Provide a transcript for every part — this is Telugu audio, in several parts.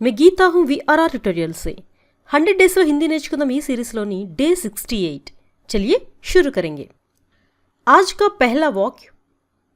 मैं गीता हूँ वीआरआर ट्यूटोरियल से హండ్రెడ్ డేస్లో హిందీ నేర్చుకుందాం ఈ సిరీస్లోని డే సిక్స్టీ ఎయిట్ చలియే షురు కరెంగే आज का पहला वाक्य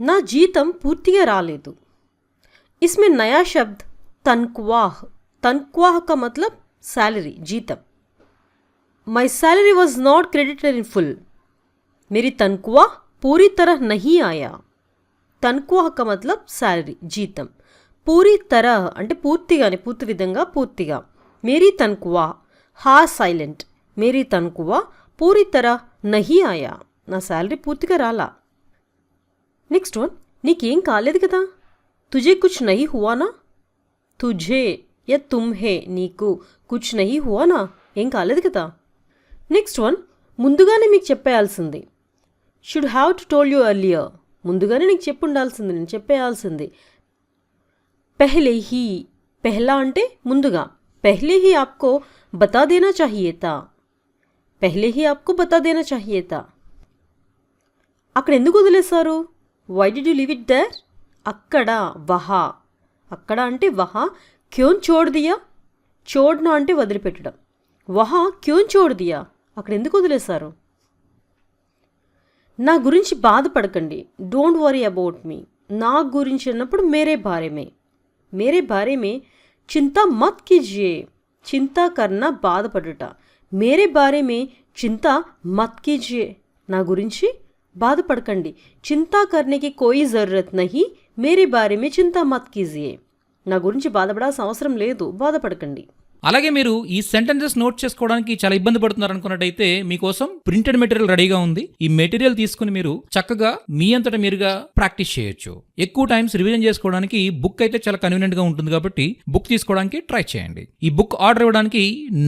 నా జీతం పూర్తిగా రాలేదు इसमें नया शब्द तनख्वाह तनख्वाह का मतलब salary जीतम my salary was not credited in full मेरी तनख्वाह पूरी तरह नहीं आया తన్కువహ క మతలబ్ శాలరీ జీతం పూరి తర అంటే పూర్తిగానే పూర్తి విధంగా పూర్తిగా. మేరీ తన్కువా హా సైలెంట్. మేరీ తన్కువా పూరి తర నహి ఆయా. నా శాలరీ పూర్తిగా రాలా. నెక్స్ట్ వన్ నీకేం కాలేదు కదా? తుజే కుచ్ నహి హువానా? తుజే యా తుమ్హే నీకు కుచ్ నహి హువానా? ఏం కాలేదు కదా? నెక్స్ట్ వన్ ముందుగానే మీకు చెప్పేయాల్సింది. Should have to told you earlier. ముందుగానే నీకు చెప్పు ఉండాల్సింది నేను చెప్పేయాల్సింది. పెహ్లే హీ పెహ్లా అంటే ముందుగా పెహ్లే హీ ఆప్కో బతా దేనా చాహియే తా పెహ్లే హీ ఆప్కో బతా దేనా చాహియే అక్కడ ఎందుకు వదిలేశారు why did you leave it there అక్కడ వహా అక్కడ అంటే వహా క్యోన్ చోడ్దియా చోడ్నా అంటే వదిలిపెట్టడం వహా క్యోన్ చోడ్దియా అక్కడ ఎందుకు వదిలేశారు నా గురించి బాధపడకండి డోంట్ వరీ అబౌట్ మీ నా గురించి అన్నప్పుడు మేరే భార్యమే मेरे మేరే బారేమే చింత మత్ కీజియే చింత करना బాధపడుట మేరే బారేమే చింతా మత్ కీజియే నా గురించి బాధపడకండి చింతా కర్నేకి కోయి జరూరత్ నహి మేరే బారేమే చింతా మత్ కీజియే నా గురించి బాధపడాల్సిన అవసరం లేదు బాధపడకండి అలాగే మీరు ఈ సెంటెన్సెస్ నోట్ చేసుకోవడానికి చాలా ఇబ్బంది పడుతున్నారు అనుకున్నట్టయితే మీకోసం ప్రింటెడ్ మెటీరియల్ రెడీగా ఉంది. ఈ మెటీరియల్ తీసుకుని మీరు చక్కగా మీ అంతటా మీరుగా ప్రాక్టీస్ చేయొచ్చు. ఎక్కువ టైమ్స్ రివిజన్ చేసుకోవడానికి బుక్ అయితే చాలా కన్వీనియంట్గా ఉంటుంది కాబట్టి బుక్ తీసుకోవడానికి ట్రై చేయండి. ఈ బుక్ ఆర్డర్ ఇవ్వడానికి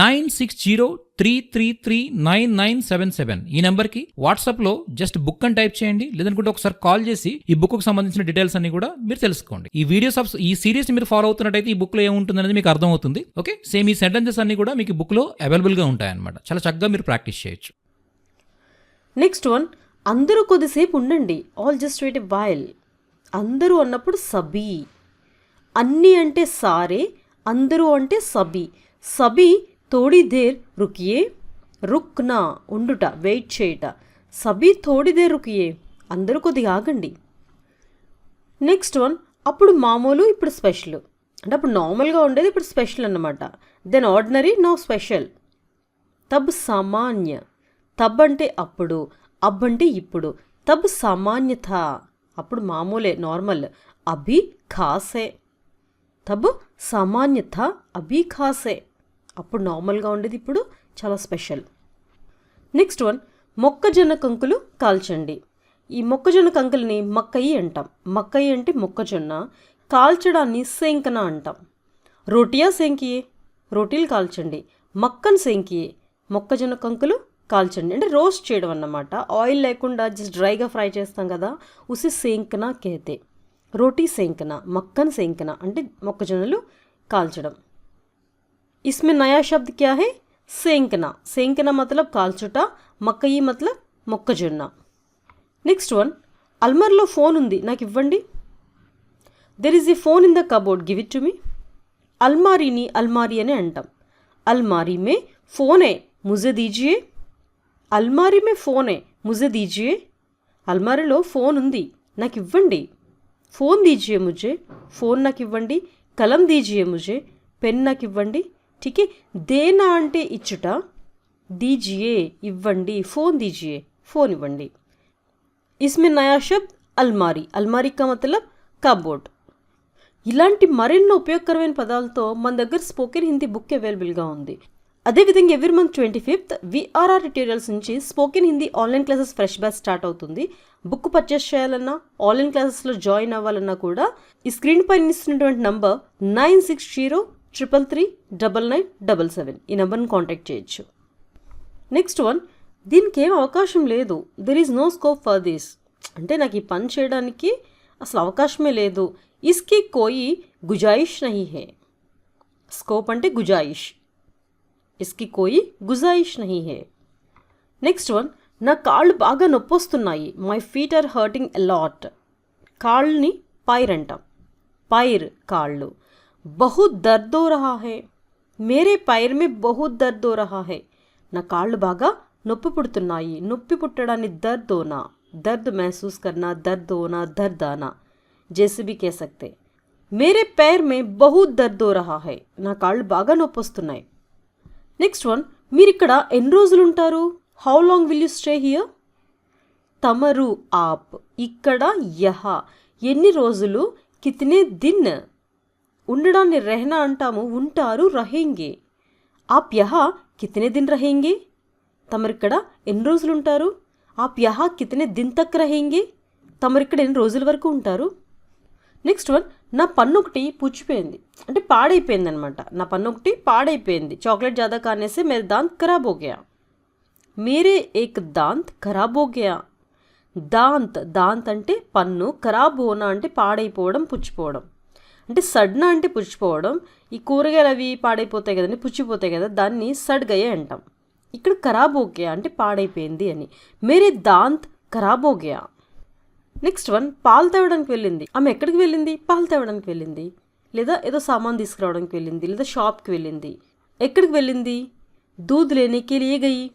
nine six zero three three three nine nine seven seven. ఈ నెంబర్కి వాట్సాప్లో జస్ట్ బుక్ అని టైప్ చేయండి లేదనుకుంటే ఒకసారి కాల్ చేసి ఈ బుక్కు సంబంధించిన డీటెయిల్స్ అన్ని కూడా మీరు తెలుసుకోండి. ఈ వీడియోస్ ఆఫ్ ఈ సిరీస్ మీరు ఫాలో అవుతున్నట్టయితే ఈ బుక్లో ఏముంటుంది అనేది మీకు అర్థమవుతుంది. ఓకే? సేమ్ ఈ సెంటెన్సెస్ అన్ని కూడా మీకు బుక్లో అవైలబుల్గా ఉంటాయన్నమాట. చాలా చక్కగా మీరు ప్రాక్టీస్ చేయొచ్చు. నెక్స్ట్ వన్ అందరూ కొద్దిసేపు ఉండండి. ఆల్ జస్ట్ వెయిట్ వైల్ అందరూ అన్నప్పుడు సబీ. అన్నీ అంటే సారే అందరూ అంటే సబీ. సబీ తోడి దేర్ రుకియే? రుక్నా ఉండుట వెయిట్ చేయుట. సబీ తోడి దేర్ రుకియే? అందరూ కొద్దిగా ఆగండి. నెక్స్ట్ వన్ అప్పుడు మామూలు ఇప్పుడు స్పెషల్. అంటే అప్పుడు నార్మల్గా ఉండేది ఇప్పుడు స్పెషల్ అన్నమాట. Then ordinary no special. Thumb సామాన్య. తబ్ అంటే అప్పుడు అబ్ అంటే ఇప్పుడు. తబ్ సామాన్యత. అప్పుడు మామూలే నార్మల్. అభి ఖాసే తబ్ సామాన్యత అభి ఖాసే అప్పుడు నార్మల్గా ఉండేది ఇప్పుడు చాలా స్పెషల్. నెక్స్ట్ వన్ మొక్కజొన్న కంకులు కాల్చండి. ఈ మొక్కజొన్న కంకుల్ని మక్కయి అంటాం. మక్కయి అంటే మొక్కజొన్న కాల్చడాన్ని సేంకన అంటాం. రోటియా సేంకియే రోటీలు కాల్చండి. మక్కన్ సేంకియే మొక్కజొన్న కంకులు కాల్చండి. అంటే రోస్ట్ చేయడం అన్నమాట. ఆయిల్ లేకుండా జస్ట్ డ్రైగా ఫ్రై చేస్తాం కదా ఉసి సేంకన కేతే. రోటీ సేంకన మక్కన్ సేంకన అంటే మొక్కజొన్నలు కాల్చడం. इसमें नया शब्द क्या है सेंकना सेंकना मतलब కాల్చుట మక్కయి మతలబ్ మొక్కజొన్న నెక్స్ట్ వన్ అల్మర్లో ఫోన్ ఉంది నాకు ఇవ్వండి there is a phone in the cupboard give it to me అల్మారీని అల్మారీ అని అంటాం అల్మారీ మే ఫోనే ముజే దీజియే అల్మారీ మే ఫోనే ముజే దీజియే అల్మారీలో ఫోన్ ఉంది నాకు ఇవ్వండి ఫోన్ దీజియే ముజే ఫోన్ నాకు ఇవ్వండి కలం దీజియే ముజే పెన్ నాకు ఇవ్వండి ఠీకే దేనా అంటే ఇచ్చుట दीजिए ఇవ్వండి ఫోన్ दीजिए ఫోన్ ఇవ్వండి इसमें नया शब्द అల్మారీ అల్మారీ కా మతలబ్ కబోర్డ్ ఇలాంటి మరెన్నో ఉపయోగకరమైన పదాలతో మన దగ్గర స్పోకెన్ హిందీ బుక్ అవైలబుల్గా ఉంది అదేవిధంగా every month twenty fifth VRR tutorials నుంచి spoken Hindi online classes fresh batch start అవుతుంది బుక్ పర్చేస్ చేయాలన్నా ఆన్లైన్ క్లాసెస్లో జాయిన్ అవ్వాలన్నా కూడా ఈ స్క్రీన్ పైన ఇస్తున్నటువంటి number nine six zero triple three double nine double seven ఈ నెంబర్ని కాంటాక్ట్ చేయొచ్చు. నెక్స్ట్ వన్ దీనికి ఏం అవకాశం లేదు. There is no scope for this అంటే నాకు ఈ పని చేయడానికి అసలు అవకాశమే లేదు. ఇస్కి కోయి గుజాయిష్ నహి హే. స్కోప్ అంటే గుజాయిష్. ఇస్కి కోయి గుజాయిష్ నహి హే. నెక్స్ట్ వన్ నా కాళ్ళు బాగా నొప్పొస్తున్నాయి. My feet are hurting a lot కాళ్ళని పైర్ అంటాం పైర్ కాళ్ళు. बहुत दर्द हो रहा है మేరే పైర్ మే బహుత్ దర్ద్ హో రహా హై నా కాళ్ళు బాగా నొప్పి పుడుతున్నాయి నొప్పి పుట్టడాన్ని దర్ద్ హోనా దర్ద్ మహసూస్ కర్నా దర్ద్ హోనా దర్ద్ ఆనా జైసే भी कह सकते మేరే పైర్ మే బహుత్ దర్ద్ హో రహా హై నా కాళ్ళు బాగా నొప్పి వస్తున్నాయి నెక్స్ట్ వన్ మీరు ఇక్కడ ఎన్ని రోజులు ఉంటారు how long will you stay here తమరు ఆప్ ఇక్కడ యహ ఎన్ని రోజులు కితనే దిన్ ఉండడాన్ని రెహనా అంటాము ఉంటారు రహేంగే. ఆప్ యహా కితనే దిన్ రహేంగే? తమరిక్కడ ఎన్ని రోజులు ఉంటారు ఆప్ యహా కితనే దిన్ తక్ రహేంగే? తమరిక్కడ ఎన్ని రోజుల వరకు ఉంటారు? నెక్స్ట్ వన్ నా పన్ను ఒకటి పుచ్చిపోయింది అంటే పాడైపోయింది అనమాట నా పన్ను ఒకటి పాడైపోయింది. చాక్లెట్ జాదా కానేసి మేరే దాంత్ ఖరాబ్ హో గయా. మేరే ఏక్ దాంత్ ఖరాబ్ హో గయా. దాంత్ దాంత్ అంటే పన్ను ఖరాబ్ హోనా అంటే పాడైపోవడం పుచ్చిపోవడం. అంటే సడ్న అంటే పుచ్చిపోవడం. ఈ కూరగాయలు అవి పాడైపోతాయి కదండి పుచ్చిపోతాయి కదా దాన్ని సడ్గయే అంటాం. ఇక్కడ ఖరాబ్ ఓకే అంటే పాడైపోయింది అని. మేరే దాంత్ ఖరాబ్ హో నెక్స్ట్ వన్ పాలు తేవడానికి వెళ్ళింది. ఆమె ఎక్కడికి వెళ్ళింది? పాలు తేవడానికి వెళ్ళింది. లేదా ఏదో సామాన్ తీసుకురావడానికి వెళ్ళింది లేదా షాప్కి వెళ్ళింది. ఎక్కడికి వెళ్ళింది? దూద్ లేనేకి లియే గయి.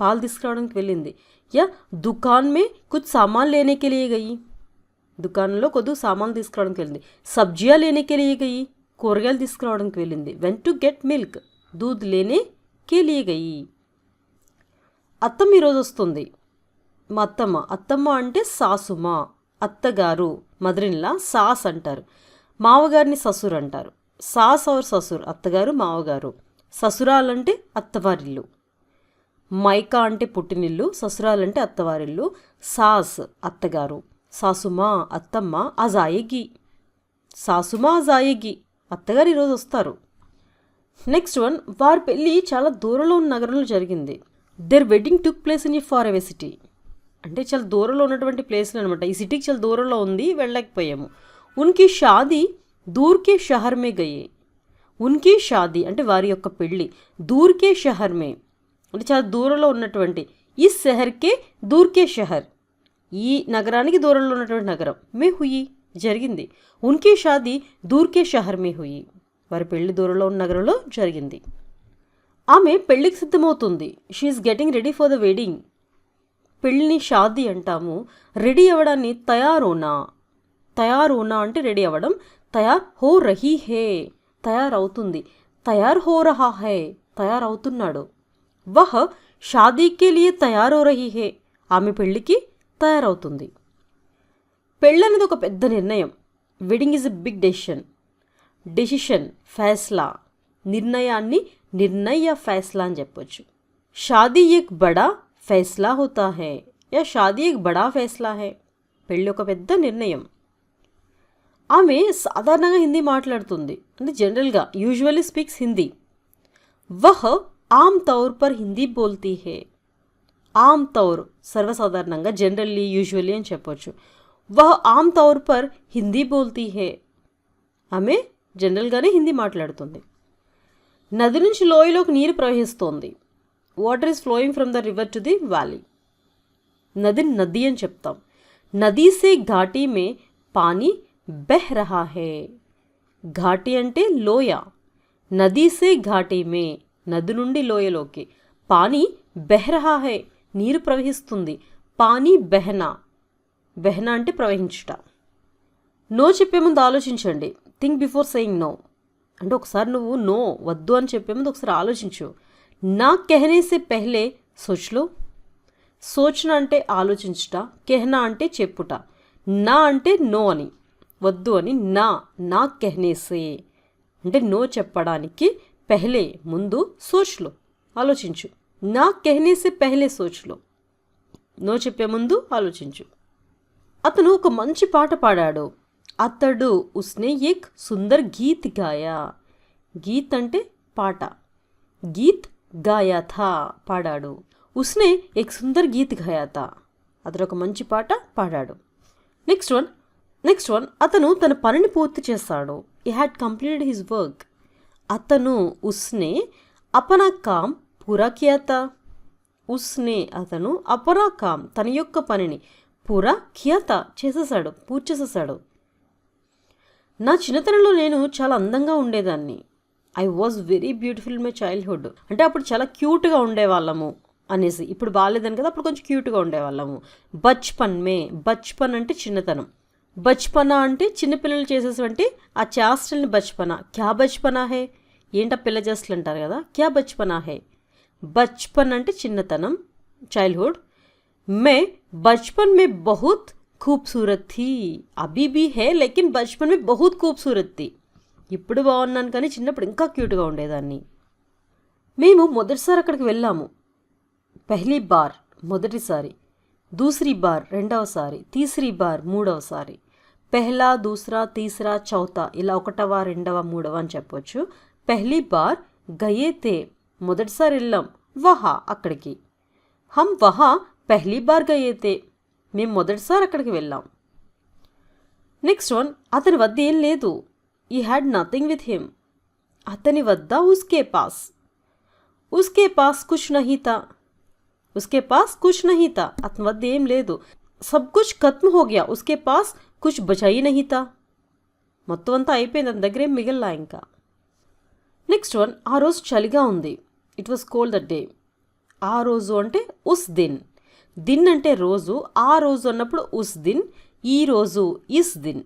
పాలు తీసుకురావడానికి వెళ్ళింది. యా దుకాన్ మే కుచ్ సామాన్ లేనేకి గయి. దుకాణంలో కొద్దిగా సామాన్లు తీసుకురావడానికి వెళ్ళింది. సబ్జియా లేనేకే లియే గయి కూరగాయలు తీసుకురావడానికి వెళ్ళింది. వెన్ టు గెట్ మిల్క్ దూద్ లేనే కే గయి అత్తమ్మ ఈరోజు వస్తుంది. మా అత్తమ్మ. అత్తమ్మ అంటే సాసుమ అత్తగారు మదరిన్లా సాస్ అంటారు. మావగారిని ససుర్ అంటారు. సాస్ ఆర్ ససుర్ అత్తగారు మావగారు ససురాలంటే అత్తవారిల్లు. మైకా అంటే పుట్టినిల్లు ససురాలంటే అత్తవారిల్లు. సాస్ అత్తగారు. సాసుమా అత్తమ్మ అజాయగి సాసుమా అజాయగి అత్తగారు ఈరోజు వస్తారు. నెక్స్ట్ వన్ వారి పెళ్ళి చాలా దూరంలో ఉన్న నగరంలో జరిగింది. Their wedding took place in a far away city అంటే చాలా దూరంలో ఉన్నటువంటి ప్లేస్లు అనమాట ఈ సిటీకి చాలా దూరంలో ఉంది వెళ్ళలేకపోయాము. ఉనికి షాది దూర్కే షహర్మే గయే. ఉనికి షాది అంటే వారి యొక్క పెళ్ళి దూర్కే షహర్మే అంటే చాలా దూరంలో ఉన్నటువంటి ఈ షహర్కే దూర్కే షహర్. ఈ నగరానికి దూరంలో ఉన్నటువంటి నగరం. మే హుయి జరిగింది. ఉన్కే షాదీ దూర్కే షహర్ మే హుయి. వారి పెళ్ళి దూరంలో ఉన్న నగరంలో జరిగింది. ఆమె పెళ్ళికి సిద్ధమవుతుంది. She is getting ready for the wedding పెళ్ళిని షాదీ అంటాము. రెడీ అవ్వడాన్ని తయారోనా? తయారోనా అంటే రెడీ అవ్వడం. తయార్ హో రహీ హే. తయారవుతుంది. తయార్ హో రహా హే. తయారవుతున్నాడు. వహ్ షాదీకే లియే తయారో రహీ హే. ఆమె పెళ్ళికి తయారవుతుంది. పెళ్ళనేది ఒక పెద్ద నిర్ణయం. Wedding is a big decision decision ఫైస్లా. నిర్ణయాన్ని నిర్ణయ ఫైస్లా అని చెప్పొచ్చు. షాదీ ఏక్ బడా ఫైస్లా హోతా హే. యా షాదీ ఏక్ బడా ఫైస్లా హై. పెళ్ళి ఒక పెద్ద నిర్ణయం. ఆమె సాధారణంగా హిందీ మాట్లాడుతుంది. అంటే జనరల్గా యూజువల్లీ స్పీక్స్ హిందీ. వహ్ ఆమ్ తౌర్ పర్ హిందీ బోల్తీ హే. ఆమ్ తౌర్ సర్వసాధారణంగా జనరల్లీ యూజువల్లీ అని చెప్పొచ్చు. వహ్ ఆమ్ తౌర్ పర్ హిందీ బోల్తీ హే. ఆమె జనరల్గానే హిందీ మాట్లాడుతుంది. నది నుంచి లోయలోకి నీరు ప్రవహిస్తోంది. Water is flowing from the river to the valley. నది నది అని చెప్తాం. నదీ సే ఘాటీ మే పానీ బెహ్ రహా హే. ఘాటీ అంటే లోయ. నదీ సే ఘాటీ మే నది నుండి లోయలోకి. పానీ బెహ్ రహా హే. నీరు ప్రవహిస్తుంది. పానీ బెహనా. బెహనా అంటే ప్రవహించుట. నో చెప్పే ముందు ఆలోచించండి. Think before saying no. అంటే ఒకసారి నువ్వు నో వద్దు అని చెప్పే ముందు ఒకసారి ఆలోచించు. నా కెహనేసే పెహ్లే సోచ్లో సోచన అంటే ఆలోచించుట కెహనా అంటే చెప్పుట. నా అంటే నో అని. వద్దు అని నా నా కెహనేసే. అంటే నో చెప్పడానికి పెహ్లే ముందు సోచ్లో ఆలోచించు. నా కెహనేసే పహలే సోచ్లో నో చెప్పే ముందు ఆలోచించు అతను ఒక మంచి పాట పాడాడు అతడు ఉస్నే ఏక్ సుందర్ గీత్ గాయా గీత్ అంటే పాట గీత్ గాయా థా పాడాడు ఉస్నే ఏక్ సుందర్ గీత్ గాయా థా అతడు ఒక మంచి పాట పాడాడు నెక్స్ట్ వన్ నెక్స్ట్ వన్ అతను తన పనిని పూర్తి చేస్తాడు ఈ హ్యాడ్ కంప్లీటెడ్ హిస్ వర్క్ అతను ఉస్నే అపనా కామ్ పురఖ్యాత ఉస్నే అతను అపరా కామ్ తన యొక్క పనిని పురఖ్యాత చేసేసాడు పూర్చేసేసాడు నా చిన్నతనంలో నేను చాలా అందంగా ఉండేదాన్ని. I was very beautiful my childhood అంటే అప్పుడు చాలా క్యూట్గా ఉండేవాళ్ళము అనేసి. ఇప్పుడు బాగాలేదని కదా అప్పుడు కొంచెం క్యూట్గా ఉండేవాళ్ళము. బచ్పన్ మే బచ్పన్ అంటే చిన్నతనం. బచ్పన అంటే చిన్నపిల్లలు చేసేటువంటి ఆ చేష్టల్ని బచ్పన. క్యా బచ్పనా హే? ఏంటా పిల్ల చేస్తలు అంటారు కదా? క్యా బచ్పనా హే? బచ్పన్ అంటే చిన్నతనం చైల్డ్హుడ్ మే బచ్పన్ మే బహుత్ ఖూబ్సూరత్ థీ. अभी బీ హే లేకిన్ బచ్పన్ మే బహుత్ ఖూబ్సూరత్ థీ. ఇప్పుడు బాగున్నాను కానీ చిన్నప్పుడు ఇంకా క్యూట్గా ఉండేదాన్ని. మేము మొదటిసారి అక్కడికి వెళ్ళాము. పెహ్లీ బార్ మొదటిసారి. దూసరి బార్ రెండవసారి. తీసరి బార్ మూడవసారి. పెహ్లా దూసరా తీసరా చౌతా ఇలా ఒకటవ రెండవ మూడవ అని చెప్పొచ్చు. పెహ్లీ బార్ గయేతే మొదటిసారి వెళ్ళాం వహా అక్కడికి. హమ్ వహా పెహ్లీ బార్ గయేతే మేము మొదటిసారి అక్కడికి వెళ్ళాం. నెక్స్ట్ వన్ అతని వద్ద ఏం లేదు. ఈ హ్యాడ్ నథింగ్ విత్ హిమ్. అతని వద్ద ఉస్కే పాస్. ఉస్కే పాస్ కుష్ నహీతా ఉస్కే పాస్ కుష్ నహీతా అతని వద్ద ఏం లేదు. సబ్ కుష్ ఖత్మ్ హో ఉస్కే పాస్ కుష్ బచాయి నహీతా మొత్తం అంతా అయిపోయింది. దాని దగ్గరేం మిగిలిలా ఇంకా? నెక్స్ట్ వన్ ఆ రోజు చలిగా ఉంది. It was cold the day ఆ రోజు అంటే ఉస్ దిన్. దిన్ అంటే రోజు. ఆ రోజు అన్నప్పుడు ఉస్ దిన్ ఈ రోజు is din.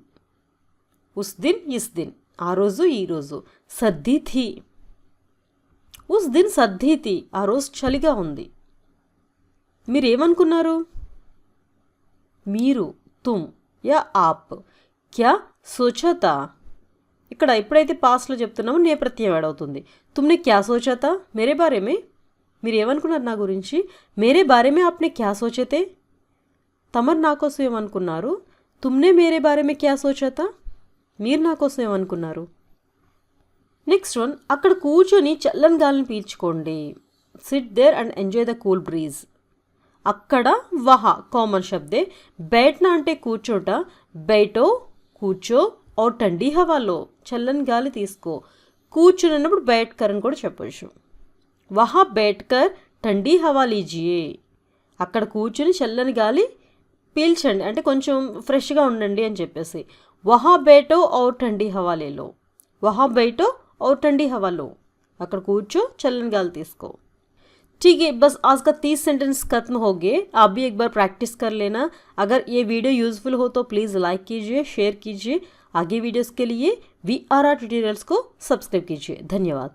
Use din is దిన్. ఆ రోజు ఈ రోజు. సర్దీ ఉస్ దిన్ సద్దిథి ఆ రోజు చలిగా ఉంది. మీరేమనుకున్నారు? మీరు తుమ్. యా ఆప్. క్యా సోచాతా. ఇక్కడ ఎప్పుడైతే పాస్ట్లో చెప్తున్నామో నే ప్రత్యయం యాడ్ అవుతుంది. తుమ్నే క్యా సోచాతా? మేరే బారేమే మీరు ఏమనుకున్నారు నా గురించి? మేరే బారేమే ఆప్నే క్యా సోచేతే? తమరు నా కోసం ఏమనుకున్నారు? తుమ్నే మేరే బారేమే క్యా సోచాతా? మీరు నా కోసం ఏమనుకున్నారు? నెక్స్ట్ వన్ అక్కడ కూర్చొని చల్లని గాలిని పీల్చుకోండి. Sit there and enjoy the cool breeze అక్కడ వహ కామన్ శబ్దే. బయటన అంటే కూర్చోట. బయటో కూర్చో ఓ టండీ హవాలో చల్లని గాలి తీసుకో కూర్చున్నప్పుడు బయటకర్ అని కూడా చెప్పొచ్చు వహా బయటకర్ టండీ హవా లీజియే అక్కడ కూర్చుని చల్లని గాలి పీల్చండి అంటే కొంచెం ఫ్రెష్గా ఉండండి అని చెప్పేసి వహా బేటో ఔర్ టండీ హవాలేలో వహా బయటో ఔర్ టండీ హవాలో అక్కడ కూర్చో చల్లని గాలి తీసుకో ठीक है बस आज का तीस सेंटेंस खत्म हो गए आप भी एक बार प्रैक्टिस कर लेना अगर ये वीडियो यूज़फुल हो तो प्लीज़ लाइक कीजिए शेयर कीजिए आगे वीडियोस के लिए वी आर आर ट्यूटोरियल्स को सब्सक्राइब कीजिए। धन्यवाद।